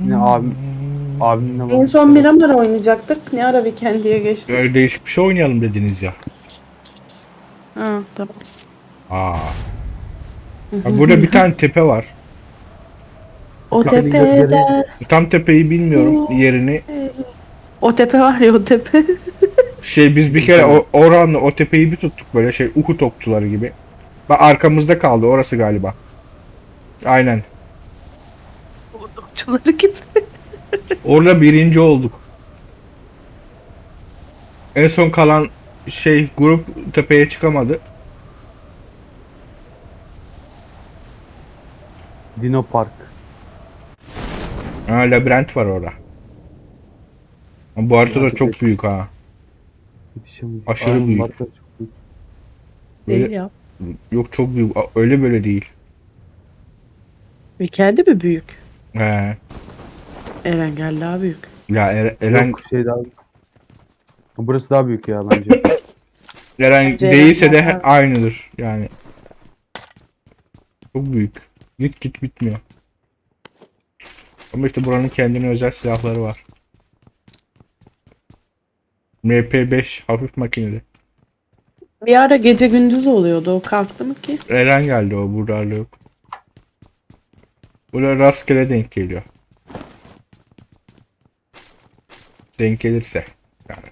Yine abim abimle En son Miramar oynayacaktık. Ne ara Weekend'e geçtik. Böyle değişik bir şey oynayalım dediniz ya. Ha tamam. Aa. Bak burada bir tane tepe var. O Kapının tepede. gözleri- Tam tepeyi bilmiyorum yerini. O tepe var ya o tepe. Şey biz bir kere o, oranla o tepeyi bir tuttuk böyle şey Uhud okçuları gibi. Bak arkamızda kaldı orası galiba. Aynen. Okçuları gibi. Orada birinci olduk. En son kalan şey grup tepeye çıkamadı. Dino Park. Ha, labirent var orada. Ama Bu harita da çok büyük ha. Aşırı Aynen, büyük. Park da çok büyük. Değil Böyle, ya. yok çok büyük. Öyle böyle değil. Weekend'e mi büyük? He. Erengel daha büyük. Ya Er- Eren, Yok şey daha Burası daha büyük ya bence. Eren Bence değilse de Eren- aynıdır yani. Çok büyük. Git git bitmiyor. Ama işte buranın kendine özel silahları var. MP5 hafif makineli. Bir ara gece gündüz oluyordu. O kalktı mı ki? Eren geldi o burada yok. Burada rastgele denk geliyor. Denk gelirse. Yani.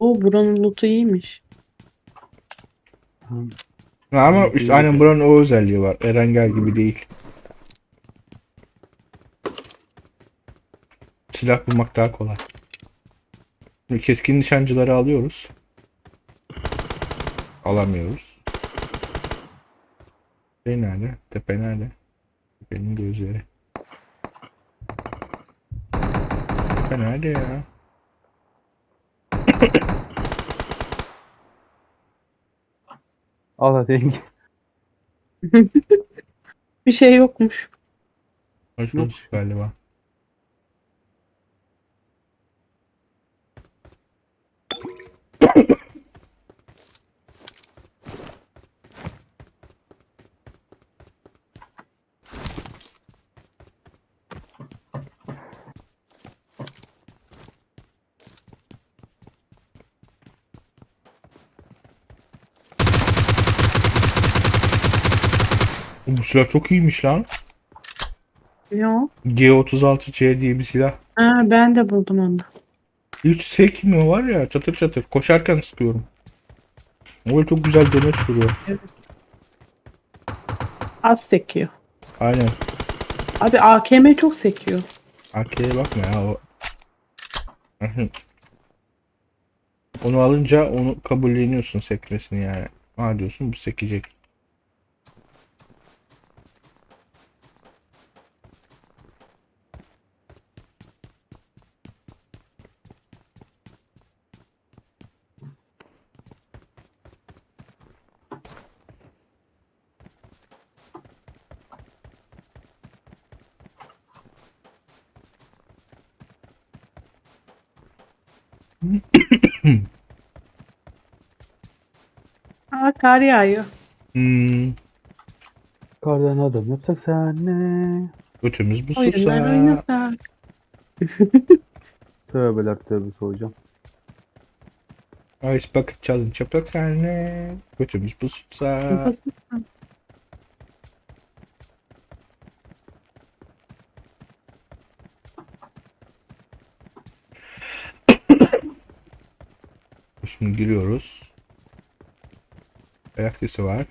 O buranın lootu iyiymiş. Ha, Ama işte aynen buranın o özelliği var. Erengel gibi değil. Silah bulmak daha kolay. Keskin nişancıları alıyoruz. Alamıyoruz. Şey nerede? Tepe nerede? Tepenin gözleri. Tepe nerede ya? Al hadi yenge. Bir şey yokmuş. Hoş galiba. Bu silah çok iyiymiş lan. Yok. G36C diye bir silah. Ha, ben de buldum onu. Hiç sekmiyor var ya çatır çatır. Koşarken sıkıyorum. Böyle çok güzel demeç duruyor. Az sekiyor. Aynen. Abi AKM çok sekiyor. AK'ye bakma ya o. onu alınca onu kabulleniyorsun sekmesini yani. Ha diyorsun bu sekecek. Aa kar yağıyor. Hmm. Kardan adam yapsak senle. Götümüz bu Oyunlar susa. oynasak. Tövbeler tövbesi hocam. Ice bucket challenge yaprak senle. Götümüz bu susa. Şimdi giriyoruz. Ayak sesi var.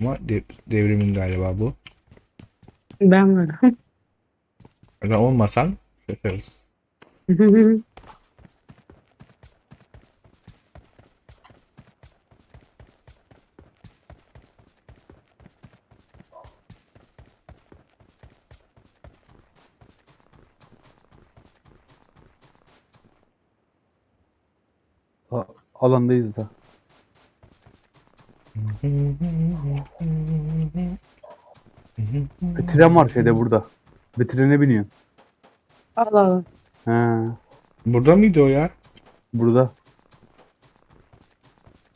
Ama de- devrimin galiba bu. Ben varım. Eğer olmasan şaşarız. Alandayız da. Bir tren var şeyde burada. Bir trene biniyorsun. Allah Allah. He. Burada mıydı o ya? Burada.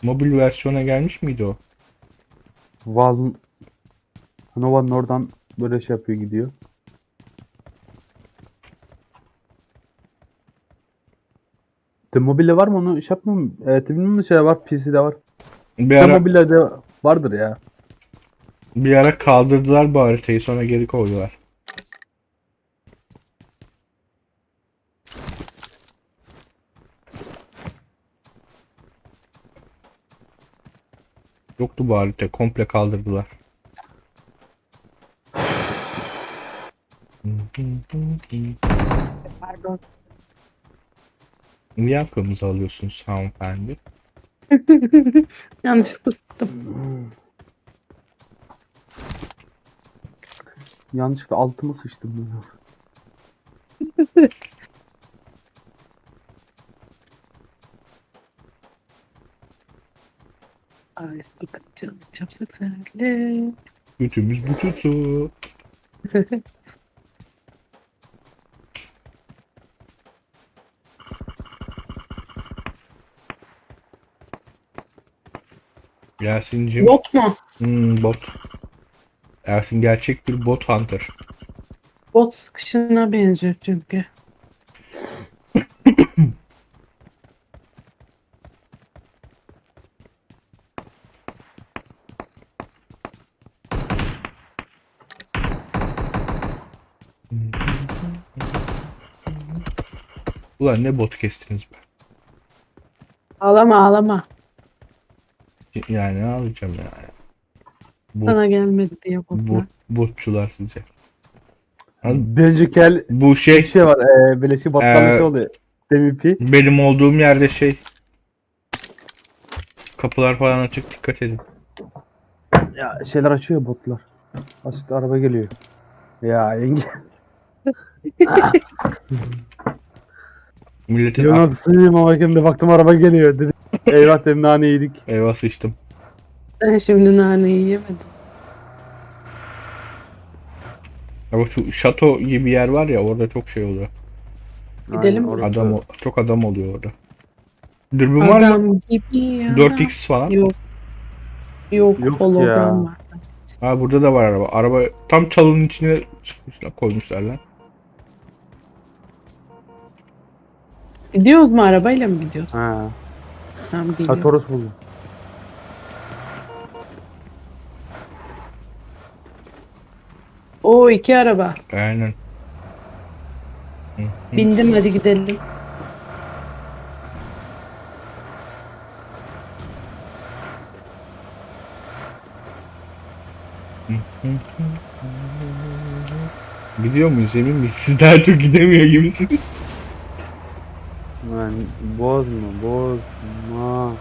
Mobil versiyona gelmiş miydi o? Val Nova'nın oradan Böyle şey yapıyor gidiyor. T-Mobile var mı onu şey yapmam. Evet bilmem şey var PC'de var. Bir ara, T-Mobile'de vardır ya. bir ara kaldırdılar bu haritayı sonra geri koydular. Yoktu bu harita. Komple kaldırdılar. Pardon. Niye aklımızı alıyorsunuz hanımefendi? Yanlışlıkla sıktım. Yanlışlıkla altıma sıçtım. ya. Ay sıkıntı. Çapsak senle. Bütümüz bütütü. Yasin'cim. Bot mu? Hmm, bot. Ersin gerçek bir bot hunter. Bot sıkışına benziyor çünkü. Ulan ne bot kestiniz be. Ağlama ağlama. Yani ne alacağım yani. Bu, Sana gelmedi diye bu botlar. botçular size. Lan Bir önceki el Bu bir şey şey var. E, böyle şey Ee, şey oluyor. MVP. benim olduğum yerde şey. Kapılar falan açık dikkat edin. Ya şeyler açıyor botlar. Asit araba geliyor. Ya yenge. Milletin Yoluna sığıyım ama şimdi baktım araba geliyor dedim. Eyvah dedim nane yedik. Eyvah sıçtım. Ben şimdi naneyi yemedim. Ama şu şato gibi yer var ya orada çok şey oluyor. Gidelim mi? orası. Adam çok adam oluyor orada. Dürbün var mı? Adam gibi ya. 4x falan. Yok. Yok, Yok hologram ya. var. Ha burada da var araba. Araba tam çalının içine çıkmışlar, koymuşlar lan. Gidiyoruz mu arabayla mı gidiyoruz? Ha. Tamam Ha geliyor. Toros buldum. Oo iki araba. Aynen. Hı, hı. Bindim hadi gidelim. Gidiyor muyuz emin miyiz? Siz daha çok gidemiyor gibisiniz. Bozma bozma.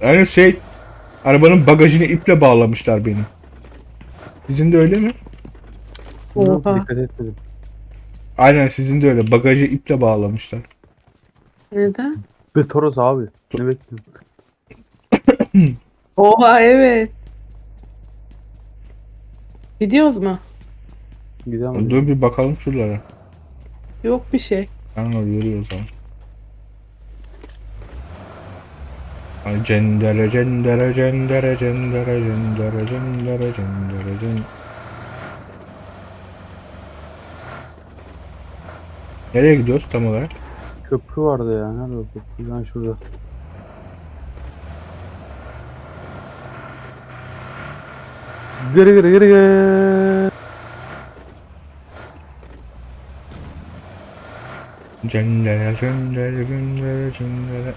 Yani şey arabanın bagajını iple bağlamışlar benim. Sizin de öyle mi? Oha. Dikkat etmedim. Aynen sizin de öyle. Bagajı iple bağlamışlar. Neden? Be Toros abi. Ne bekliyorsun? Oha evet. Gidiyoruz mu? Gidelim. Dur bir bakalım şuralara. Yok bir şey. Tamam yürüyor o zaman. Ay cendere cendere cendere cendere cendere cendere cendere cendere Nereye gidiyoruz tam olarak? Köprü vardı ya. Nerede o köprü? Ben şurada. Geri geri geri geri. Cendere cendere cendere cendere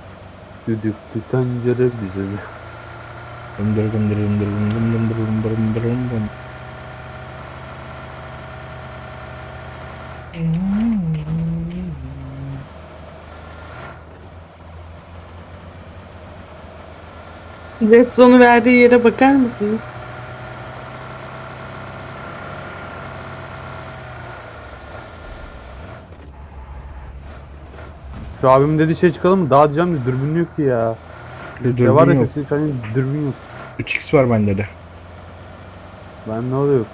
Düdüklü tencere bizim Dımdır dımdır dımdır dımdır dımdır dımdır dımdır dımdır Red Zone'u verdiği yere bakar mısınız? Şu abimin dediği şey çıkalım mı? Daha diyeceğim de dürbün yok ki ya. Bir Ne var dürbün ya yok. şu an dürbün yok. 3x var bende de. Ben ne oluyor?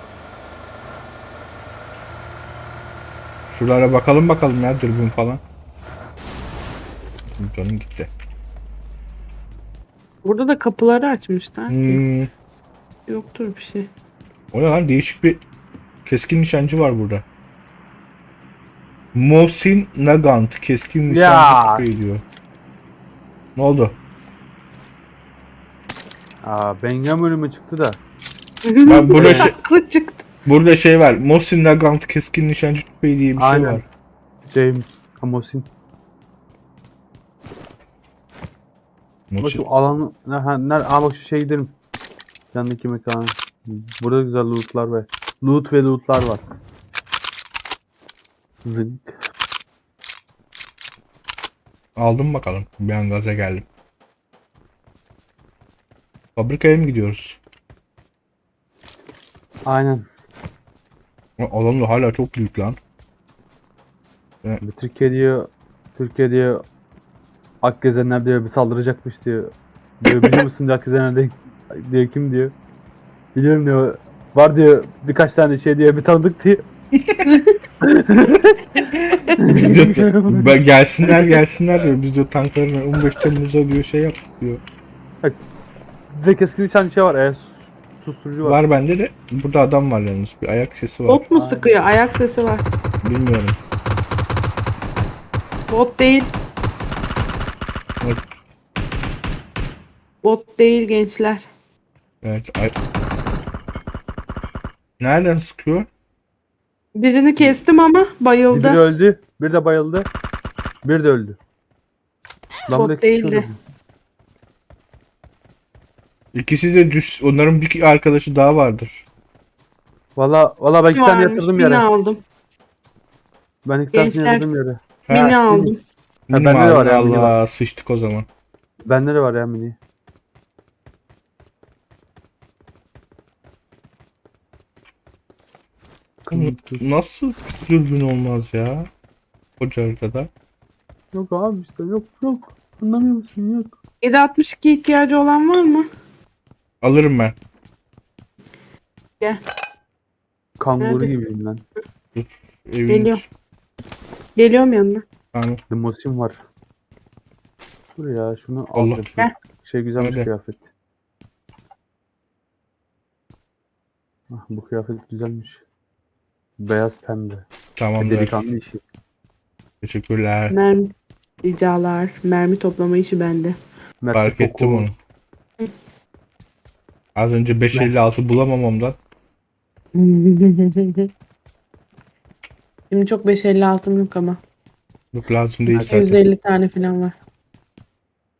Şuralara bakalım bakalım ya dürbün falan. Canım gitti. Burada da kapıları açmışlar. Hmm, Yoktur bir şey. O ne lan değişik bir keskin nişancı var burada. Mohsin Nagant keskin nişancı Ya. tüfeği diyor. Ne oldu? Aa Bengam ölümü çıktı da. Bak burada şey, Aklı çıktı. burada şey var. Mohsin Nagant keskin nişancı tüfeği diye bir şey Aynen. var. James Hamosin. Bak Mohsin. şu alanı nerede? Ner Aa bak şu şey gidelim. Yandaki mekana. Burada güzel lootlar ve loot ve lootlar var. Zınk. Aldım bakalım. Bir an gaza geldim. Fabrikaya mı gidiyoruz? Aynen. O Alan da hala çok büyük lan. Bir Türkiye diyor Türkiye diyor Akgezenler diyor bir saldıracakmış diyor. Diyor biliyor musun diyor Akgezenler de diyor kim diyor. Biliyorum diyor. Var diyor birkaç tane şey diyor bir tanıdık diyor. Biz de Ben- gelsinler gelsinler diyor. Biz de tanklarına 15 Temmuz'da diyor şey yaptık diyor. Ve keskin nişan şey var. E, susturucu var. Var bende de. Burada adam var yalnız. Bir ayak sesi var. Bot mu sıkıyor? Ayak sesi var. Bilmiyorum. Bot değil. Evet. Bot değil gençler. Evet. Ay... Nereden sıkıyor? Birini kestim ama Biri bayıldı. öldü. Bir de bayıldı. Bir de öldü. Bot değildi. İkisi de düz. Onların bir arkadaşı daha vardır. Valla valla ben iki tane Varmış, yatırdım Mini yere. aldım. Ben iki tane Gençler- yatırdım yere. Ha, Mini aldım. Ha, mini bende de var Allah ya, mini Allah sıçtık o zaman. Bende de var ya mini. Nasıl dürbün olmaz ya? Koca haritada. Yok abi işte yok yok. Anlamıyor musun yok. 762 ihtiyacı olan var mı? Alırım ben. Kanguru Nerede? gibiyim lan. Evin Geliyor. Geliyorum yanına. Tamam. Limosin var. Dur ya şunu Allah. alacağım. Şu Gel. şey güzelmiş Hadi. kıyafet. Ah, bu kıyafet güzelmiş. Beyaz pembe. Tamam. Delikanlı işi. Teşekkürler. Mermi ricalar. Mermi toplama işi bende. Fark ettim beaucoup. onu. Az önce 556 bulamamamdan. Şimdi çok 556'm yok ama. Yok lazım değil zaten. 250 tane falan var.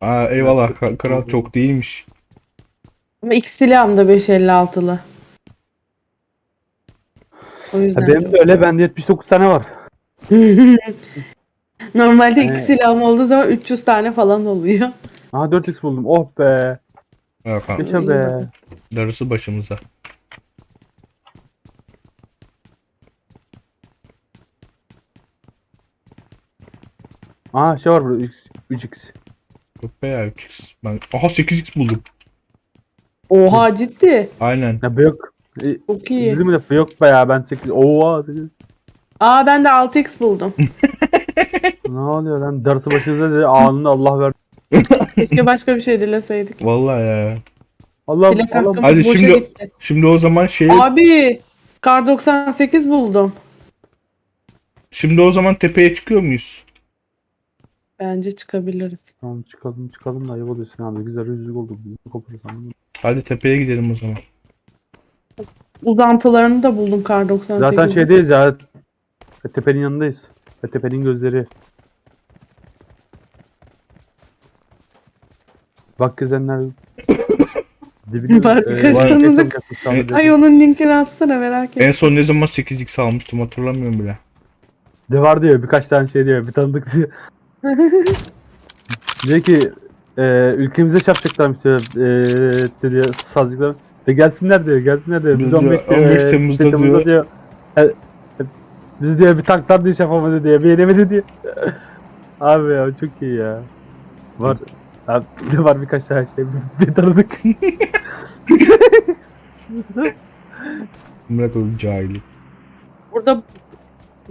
Aa, eyvallah kral çok değilmiş. Ama ilk silahım da 556'lı. O yüzden benim de öyle bende 79 tane var. Normalde iki Evet. silahım olduğu zaman 300 tane falan oluyor. Aha 4x buldum. Oh be. Yok, ha, Geçe be. darısı başımıza. Aha şey var burada 3x. 3x. Yok be ya 3x. Ben... Aha 8x buldum. Oha ciddi. Aynen. Ya be yok. E, Çok iyi. Bizim de yok be ya ben 8. Oo. sekiz. Aa ben de 6x buldum. ne oluyor lan? Darısı başınıza dedi anında Allah ver. Keşke başka bir şey dileseydik. Vallahi ya. Allah Dilek Allah. hakkımız Hadi boşa şimdi- gitti. Şimdi o zaman şey Abi kar 98 buldum. şimdi o zaman tepeye çıkıyor muyuz? Bence çıkabiliriz. Tamam çıkalım çıkalım da ayıp oluyorsun abi. Güzel yüzlük olduk. Koparız anladın mı? Hadi tepeye gidelim o zaman. Uzantılarını da buldum kar 98. Zaten şey şeydeyiz ya. Tepenin yanındayız. Tepenin gözleri. Bak gezenler. Dibine Bak e, gezenler. Ay onun linkini atsana merak ettim. En son ne zaman 8x almıştım hatırlamıyorum bile. De var diyor birkaç tane şey diyor. Bir tanıdık diyor. diyor ki e, ülkemize çarpacaklarmış diyor. E, diyor sazcıklar. Ve gelsinler diyor. Gelsinler diyor. Biz Biz de diyor, 15, diyor, 15 e, Temmuz'da Temmuz'da diyor. E, e, Bizi diyor bir tanklar diye şey yapamadı diye. Bir yenemedi diye. Abi ya çok iyi ya. Var. Abi, de var birkaç tane şey. Bir tanıdık. Murat o cahili. Burada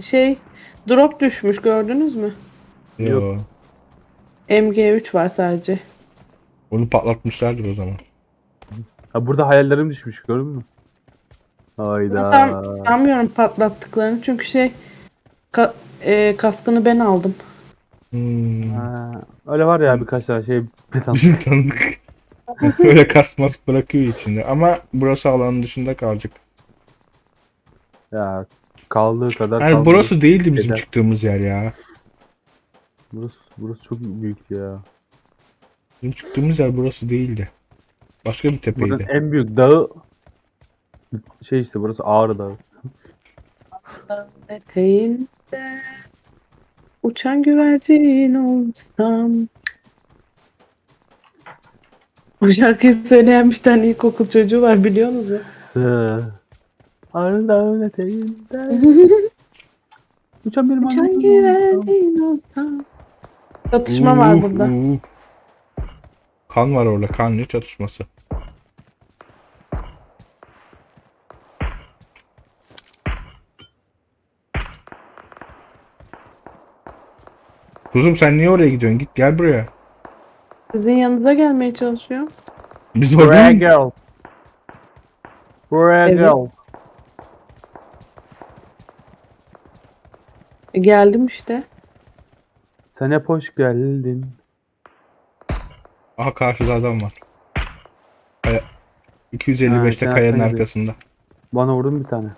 şey drop düşmüş gördünüz mü? Yok. Yo. MG3 var sadece. Onu patlatmışlardır o zaman. Ha burada hayallerim düşmüş gördün mü? Hayda. San, sanmıyorum patlattıklarını çünkü şey ka- e, kaskını ben aldım. Hmm. Ha, öyle var ya birkaç tane şey beton. Bizim tanıdık. Böyle kasmas bırakıyor içinde. Ama burası alanın dışında kalacak. ya kaldığı kadar Yani kaldı. burası değildi bizim Eder. çıktığımız yer ya. burası, burası çok büyük ya. Bizim çıktığımız yer burası değildi. Başka bir Buranın tepeydi. en büyük dağı şey işte burası Ağrı Dağı. Eteğinde uçan güvercin olsam. O şarkıyı söyleyen bir tane ilkokul çocuğu var biliyor musunuz? Hı. Ağrı Dağı'nın eteğinde uçan bir uçan güvercin olsam. Çatışma var burada. Kan var orada. Kanlı çatışması. Kuzum sen niye oraya gidiyorsun? Git gel buraya. Sizin yanınıza gelmeye çalışıyor. Biz Buraya orada gel. Buraya Evet. gel. E, geldim işte. Sen hep hoş geldin. Aha karşıda adam var. Kaya. 255'te Ha, şey kayanın yapsana bir. arkasında. Bana vurdun bir tane.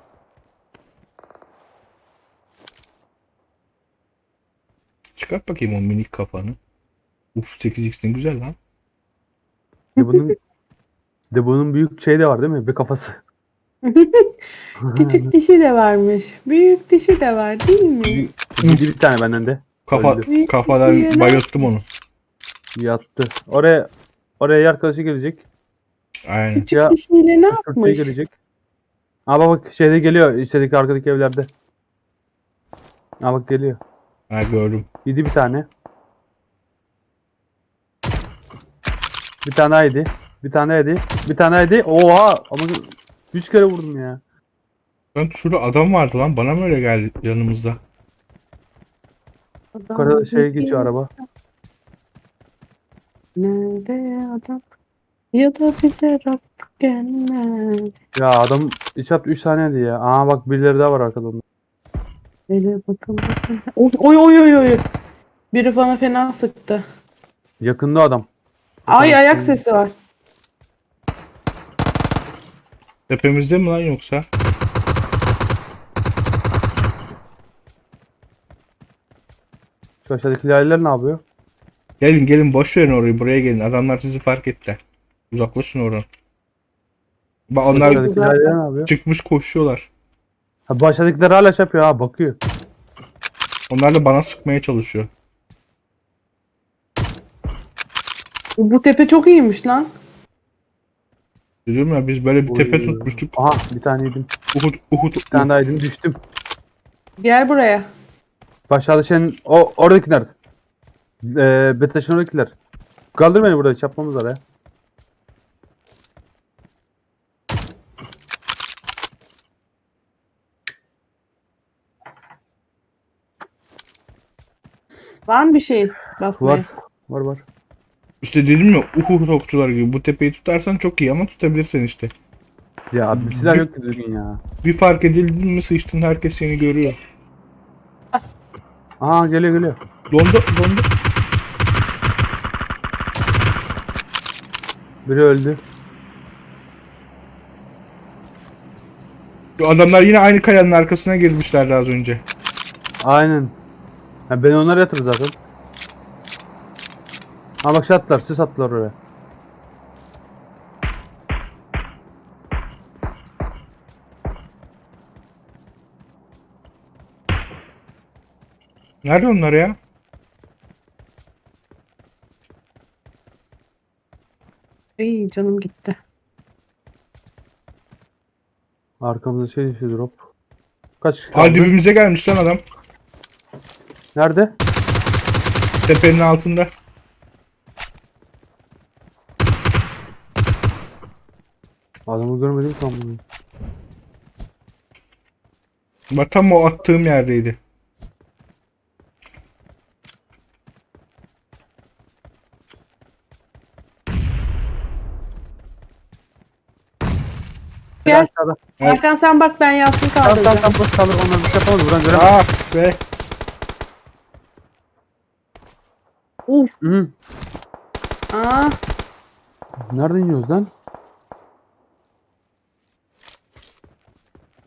Çıkart bakayım o minik kafanı. Uf 8x ne güzel lan. De bunun de bunun büyük şey de var değil mi? Bir kafası. Küçük dişi de varmış. Büyük dişi de var değil mi? Bir, bir tane benden de. Kafa, Öldü. kafadan bayılttım onu. Yattı. Oraya oraya arkadaşı gelecek. Aynen. Küçük Ya, dişiyle ne yapmış? gelecek. Aa bak bak şeyde geliyor. İçerideki arkadaki evlerde. Aa bak geliyor. Ha gördüm. Yedi bir tane. Bir tane yedi. Bir tane yedi. Bir tane yedi. Oha! Ama üç kere vurdum ya. Lan şurada adam vardı lan. Bana mı öyle geldi yanımızda? Yukarıda şey geçiyor araba. Nerede adam? Ya da bize rast gelmez. Ya adam iç at 3 saniyedi ya. Aa bak birileri daha var arkada. Hele bakın bakın. Oy oy oy oy. Biri bana fena sıktı. Yakında adam. Ay ayak sesi var. Tepemizde mi lan yoksa? Şu aşağıdaki laleler ne yapıyor? Gelin gelin boş verin orayı buraya gelin. Adamlar sizi fark ettiler. Uzaklaşın oradan. Bak onlar Aşağıdaki laleler ne yapıyor? çıkmış koşuyorlar. Ha, aşağıdakiler hala şey yapıyor ha bakıyor. Onlar da bana sıkmaya çalışıyor. Bu tepe çok iyiymiş lan. Diyorum ya biz böyle bir tepe Oy. tutmuştuk. Aha bir tane yedim. Uhud, Uhud, Bir tane daha yedim düştüm. Gel buraya. Aşağıda şeyin o oradakiler. Eee Betaş'ın oradakiler. Kaldır beni burada çapmamız var ya. Var mı bir şey basmaya? Var. Var var. İşte dedim ya Uhud okçular gibi bu tepeyi tutarsan çok iyi ama tutabilirsin işte. Ya bir silah yok ki düzgün ya. Bir fark edildin mi sıçtın herkes seni görüyor. Aha geliyor geliyor. Dondu dondu. Biri öldü. Şu adamlar yine aynı kayanın arkasına girmişlerdi az önce. Aynen. Ha, beni onlar yatırdı zaten. Ha bak şey attılar, siz attılar oraya. Nerede onlar ya? Ay canım gitti. Arkamızda şey düşüyor drop. Kaç kaldı? dibimize gelmiş lan adam. Nerede? Tepenin altında. Adamı görmedim tam bunu. Bak tam o attığım yerdeydi. gel. aşağıda. Hakan sen bak ben Yasin Tamam tamam kaldıracağım. tamam boş kalır onları bir şey yapamaz buradan göremez. Ah be. Uf. Hı. Aa. Nereden yiyoruz lan?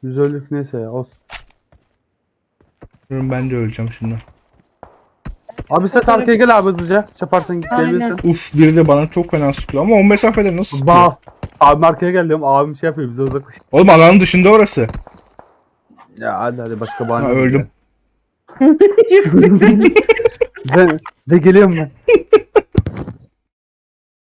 Biz öldük neyse ya olsun. Ben de öleceğim şimdi. Abi sen arkaya gel abi hızlıca. Çaparsın git Aynen. gelebilirsin. Uf biri de bana çok fena sıkıyor ama o mesafede nasıl sıkıyor? Bah. Abim arkaya gel diyorum. Abim şey yapıyor bize uzaklaş. Oğlum alanın dışında orası. Ya hadi hadi başka bahane. Ha, yok öldüm. Ben de geliyorum ben.